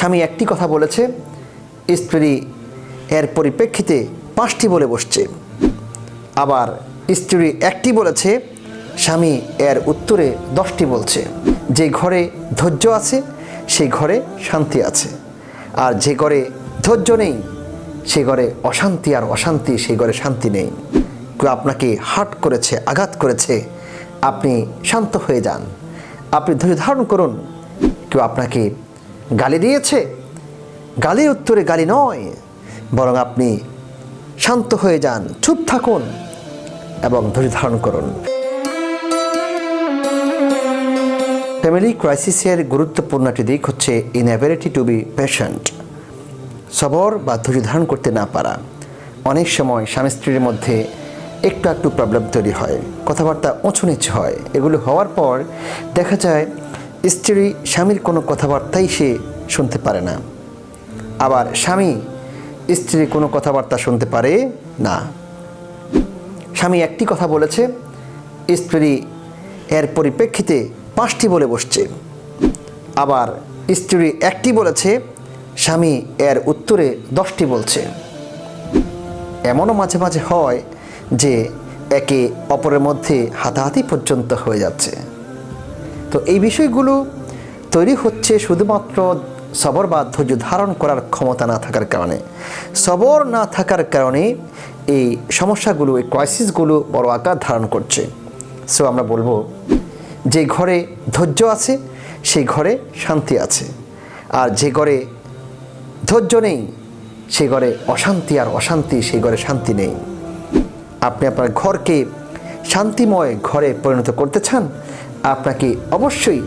স্বামী একটি কথা বলেছে, স্ত্রী এর পরিপ্রেক্ষিতে পাঁচটি বলে বসছে। আবার স্ত্রী একটি বলেছে, স্বামী এর উত্তরে দশটি বলছে। যে ঘরে ধৈর্য আছে সেই ঘরে শান্তি আছে। আর যে ঘরে ধৈর্য নেই, সে ঘরে অশান্তি আর অশান্তি সেই ঘরে শান্তি নেই। কেউ আপনাকে হাট করেছে, আঘাত করেছে, আপনি শান্ত হয়ে যান। আপনি ধৈর্য ধারণ করুন, কেউ আপনাকে গালি দিয়েছে? গালির উত্তরে গালি নয়, বরং আপনি শান্ত হয়ে যান, চুপ থাকুন এবং ধৈর্য ধারণ করুন। ফ্যামিলি ক্রাইসিসের গুরুত্বপূর্ণ একটি দিক হচ্ছে ইনএবিলিটি টু বি পেশেন্ট সবর বা ধৈর্য ধারণ করতে না পারা। অনেক সময় স্বামী স্ত্রীর মধ্যে একটু একটু প্রবলেম তৈরি হয়। কথাবার্তা উঁচু নিচু হয়। এগুলো হওয়ার পর দেখা যায় স্ত্রী স্বামীর কোনো কথাবার্তাই সে শুনতে পারে না। আবার স্বামী স্ত্রীর কোনো কথাবার্তা শুনতে পারে না। স্বামী একটি কথা বলেছে, স্ত্রী এর পরিপ্রেক্ষিতে পাঁচটি বলে বসছে। আবার স্ত্রী একটি বলেছে, স্বামী এর উত্তরে দশটি বলছে। এমনও মাঝে মাঝে হয় যে একে অপরের মধ্যে হাতাহাতি পর্যন্ত হয়ে যাচ্ছে। তো এই বিষয়গুলো তৈরি হচ্ছে শুধুমাত্র সবর বা ধৈর্য ধারণ করার ক্ষমতা না থাকার কারণে। সবর না থাকার কারণে এই সমস্যাগুলো, এই ক্রাইসিসগুলো বড় আকার ধারণ করছে। সো আমরা বলব যে ঘরে ধৈর্য আছে, সেই ঘরে শান্তি আছে। আর যে ঘরে ধৈর্য নেই, সে ঘরে অশান্তি আর অশান্তি সেই ঘরে শান্তি নেই। আপনি আপনার ঘরকে শান্তিময় ঘরে পরিণত করতে চান আপনাকে অবশ্যই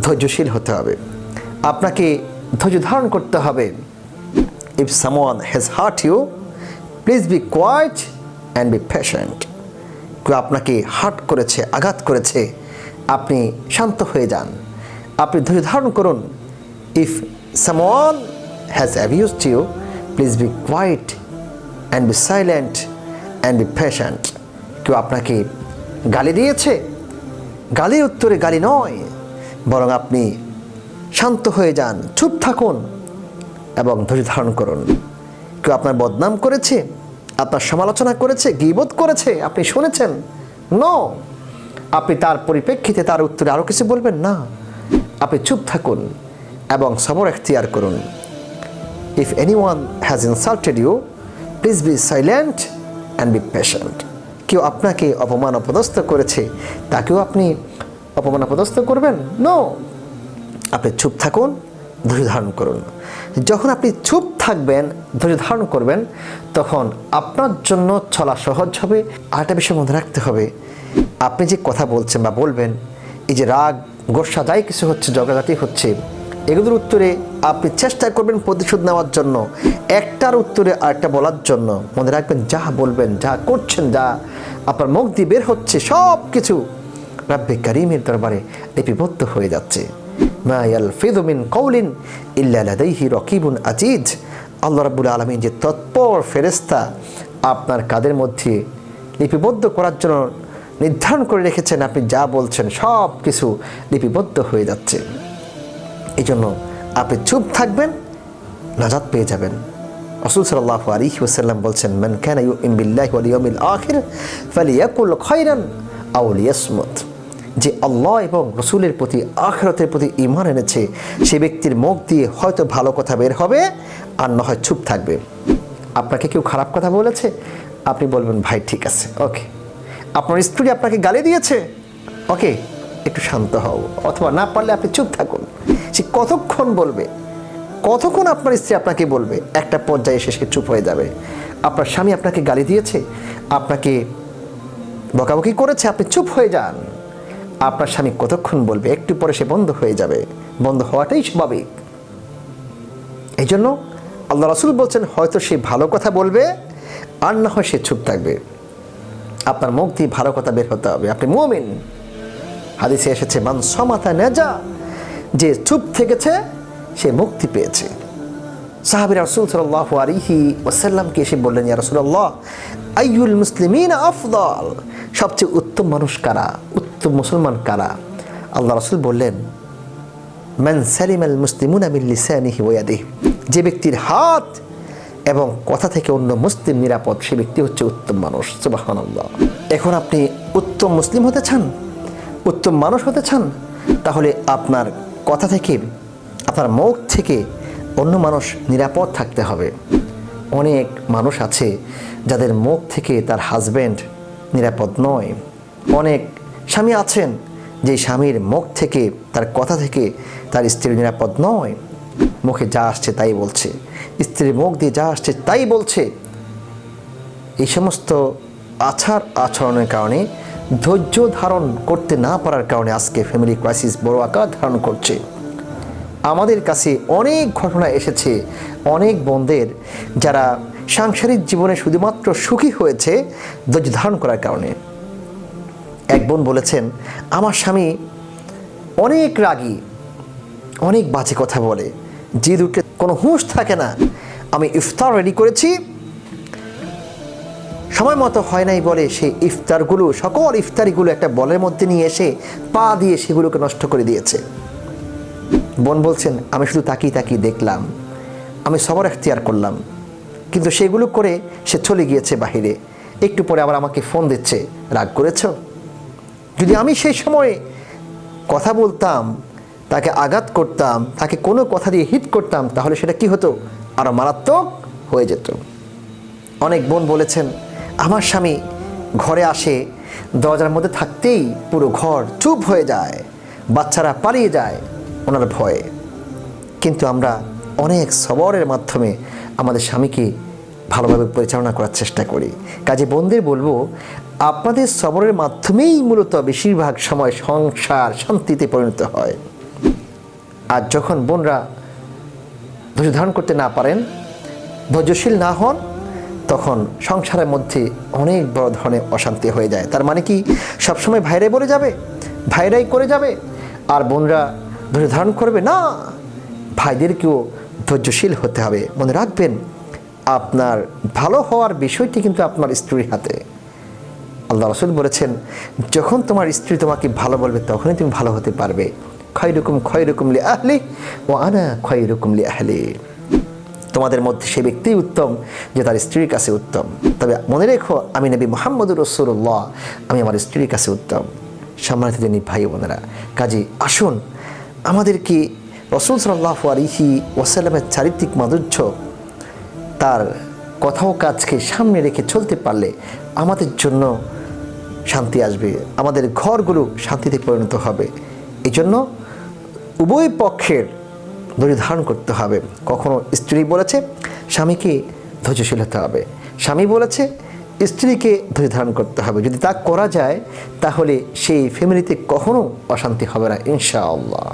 ধৈর্যশীল হতে হবে। আপনাকে ধৈর্য ধারণ করতে হবে। If someone has hurt you please be quiet and be patient কেউ আপনাকে হার্ট করেছে, আঘাত করেছে, আপনি শান্ত হয়ে যান। আপনি ধৈর্য ধারণ করুন। If someone has abused you please be quiet and be silent and be patient কেউ আপনাকে গালি দিয়েছে গালির উত্তরে গালি নয়, বরং আপনি শান্ত হয়ে যান, চুপ থাকুন এবং ধৈর্য ধারণ করুন। কেউ আপনার বদনাম করেছে, আপনার সমালোচনা করেছে গিবোধ করেছে, আপনি শুনেছেন? ন আপনি তার পরিপ্রেক্ষিতে তার উত্তরে আরও কিছু বলবেন? না। আপনি চুপ থাকুন এবং সবর এখতিয়ার করুন। If anyone has insulted you please be silent and be patient কেউ আপনাকে অপমান অপদস্থ করেছে, তাকেও আপনি অপমান অপদস্থ করবেন? নো আপনি চুপ থাকুন, ধৈর্য ধারণ করুন। যখন আপনি চুপ থাকবেন, ধৈর্য ধারণ করবেন, তখন আপনার জন্য চলা সহজ হবে। আরেকটা বিষয় মনে রাখতে হবে, আপনি যে কথা বলছেন বা বলবেন, এই যে রাগ গোসা যাই কিছু হচ্ছে, জগাজাতি হচ্ছে, এগুলোর উত্তরে আপনি চেষ্টা করবেন প্রতিশোধ নেওয়ার জন্য। একটার উত্তরে আরেকটা বলার জন্য। মনে রাখবেন, যা বলবেন, যা করছেন, যা আপনার মুখ দিয়ে বের হচ্ছে সব কিছু রাব্বে করিমের দরবারে লিপিবদ্ধ হয়ে যাচ্ছে। ইল্লা লাদাইহি আজিজ আল্লাহ রাব্বুল আলামিন যে তৎপর ফেরেশতা আপনার কাদের মধ্যে লিপিবদ্ধ করার জন্য নির্ধারণ করে রেখেছেন, আপনি যা বলছেন সব কিছু লিপিবদ্ধ হয়ে যাচ্ছে। এই জন্য আপনি চুপ থাকবেন, নাজাত পেয়ে যাবেন। রসুল সাল্লাহ আলাইহি ওয়াসাল্লাম বলছেন, মান কানা ইউমিন বিল্লাহি ওয়াল ইয়াউমিল আখির ফালিয়াকুল খায়রান আও লিয়াসমুত। যে আল্লাহ এবং রসুলের প্রতি, আখরাতের প্রতি ইমান এনেছে, সে ব্যক্তির মুখ দিয়ে হয়তো ভালো কথা বের হবে আর না হয় চুপ থাকবে। আপনাকে কেউ খারাপ কথা বলেছে? আপনি বলবেন, ভাই, ঠিক আছে ওকে আপনার স্ত্রী আপনাকে গালি দিয়েছে? ওকে একটু শান্ত হও, অথবা না পারলে আপনি চুপ থাকুন। সে কতক্ষণ বলবে? কতক্ষণ আপনার স্ত্রী আপনাকে বলবে? একটা পর্যায়ে এসে সে চুপ হয়ে যাবে। আপনার স্বামী আপনাকে গালি দিয়েছে? আপনাকে বকাবকি করেছে? আপনি চুপ হয়ে যান। আপনার স্বামী কতক্ষণ বলবে? একটু পরে সে বন্ধ হয়ে যাবে। বন্ধ হওয়াটাই স্বাভাবিক। এই জন্য আল্লাহ রাসুল বলছেন, হয়তো সে ভালো কথা বলবে, আর না হয় সে চুপ থাকবে। আপনার মুখ দিয়ে ভালো কথা বের হতে হবে। আপনি মুমিন। হাদিসে এসেছে, মান সমাতা নেজা যে চুপ থেকেছে, সে মুক্তি পেয়েছে। সাহাবির রসুল সাল্লাহ আলিহি ওসাল্লামকে এসে বললেন, ইয়া রসুল্লাহ আইউল মুসলিমিন আফদল সবচেয়ে উত্তম মানুষ কারা? উত্তম মুসলমান কারা? আল্লাহ রসুল বললেন, মান সালিমাল মুসলিমুনা মিন লিসানিহি ওয়া ইয়াদিহি যে ব্যক্তির হাত এবং কথা থেকে অন্য মুসলিম নিরাপদ, সে ব্যক্তি হচ্ছে উত্তম মানুষ। সুবহানাল্লাহ। এখন আপনি উত্তম মুসলিম হতে চান? উত্তম মানুষ হতে চান, তাহলে আপনার কথা থেকে, আপনার মুখ থেকে অন্য মানুষ নিরাপদ থাকতে হবে। অনেক মানুষ আছে যাদের মুখ থেকে তার হাজব্যান্ড নিরাপদ নয়। অনেক স্বামী আছেন যে স্বামীর মুখ থেকে তার কথা থেকে তার স্ত্রী নিরাপদ নয়। মুখে যা আসছে তাই বলছে। স্ত্রীর মুখ দিয়ে যা আসছে তাই বলছে। এই সমস্ত আচার আচরণের কারণে ধৈর্য ধারণ করতে না পারার কারণে আজকে ফ্যামিলি ক্রাইসিস বড় আকার ধারণ করছে। আমাদের কাছে অনেক ঘটনা এসেছে, অনেক বোনদের যারা সাংসারিক জীবনে শুধুমাত্র সুখী হয়েছে ধৈর্য ধারণ করার কারণে। এক বোন বলেছেন, আমার স্বামী অনেক রাগী, অনেক বাজে কথা বলে। যে দুটো কোনো হুঁশ থাকে না। আমি ইফতার রেডি করেছি সময় মতো হয় নাই বলে সেই ইফতারগুলো, সকল ইফতারিগুলো একটা বলের মধ্যে নিয়ে এসে পা দিয়ে সেগুলোকে নষ্ট করে দিয়েছে। বোন বলছেন, আমি শুধু তাকিয়ে তাকিয়ে দেখলাম, আমি সবার এখতিয়ার করলাম, কিন্তু সেগুলো করে সে চলে গিয়েছে বাহিরে। একটু পরে আবার আমাকে ফোন দিচ্ছে, রাগ করেছ? যদি আমি সেই সময়ে কথা বলতাম, তাকে আঘাত করতাম, তাকে কোনো কথা দিয়ে হিট করতাম, তাহলে সেটা কি হতো? আরও মারাত্মক হয়ে যেত। অনেক বোন বলেছেন আমার স্বামী ঘরে আসে, দরজার মধ্যে থাকতেই পুরো ঘর চুপ হয়ে যায়, বাচ্চারা পালিয়ে যায় ওনার ভয়ে। কিন্তু আমরা অনেক সবরের মাধ্যমে আমাদের স্বামীকে ভালোভাবে পরিচালনা করার চেষ্টা করি। কাজে বোনদের বলব, আপনাদের সবরের মাধ্যমেই মূলত বেশিরভাগ সময় সংসার শান্তিতে পরিণত হয়। আর যখন বোনরা ধৈর্য ধারণ করতে না পারেন, ধৈর্যশীল না হন তখন সংসারের মধ্যে অনেক বড় ধরনের অশান্তি হয়ে যায়। তার মানে কি? সবসময় ভাইরাই বলে যাবে, ভাইরাই করে যাবে, আর বোনরা ধৈর্য ধারণ করবে, না, ভাইদেরকেও ধৈর্যশীল হতে হবে। মনে রাখবেন, আপনার ভালো হওয়ার বিষয়টি কিন্তু আপনার স্ত্রীর হাতে। আল্লাহ রসুল বলেছেন, যখন তোমার স্ত্রী তোমাকে ভালো বলবে, তখনই তুমি ভালো হতে পারবে। ক্ষয় রকম ক্ষয় রকম লি আহলি ও আনা ক্ষয় রকম লি আহলি। তোমাদের মধ্যে সে ব্যক্তিই উত্তম যে তার স্ত্রীর কাছে উত্তম। তবে মনে রেখো, আমি নবী মোহাম্মদুর রসুল্লাহ আমি আমার স্ত্রীর কাছে উত্তম। সম্মানিত যিনি ভাই বোনেরা, কাজে আসুন আমাদেরকে রসুল সাল্লাহ আলিহি ওসাল্লামের চারিত্রিক মাধুর্য তার কথাও কাজকে সামনে রেখে চলতে পারলে আমাদের জন্য শান্তি আসবে, আমাদের ঘরগুলো শান্তিতে পরিণত হবে। এই জন্য উভয় পক্ষের ধৈর্য ধারণ করতে হবে। কখনো স্ত্রী বলেছে, স্বামীকে ধৈর্যশীল হতে হবে। স্বামী বলেছে, স্ত্রীকে ধৈর্য ধারণ করতে হবে। যদি তা করা যায়, তাহলে সেই ফ্যামিলিতে কখনো অশান্তি হবে না, ইনশাআল্লাহ।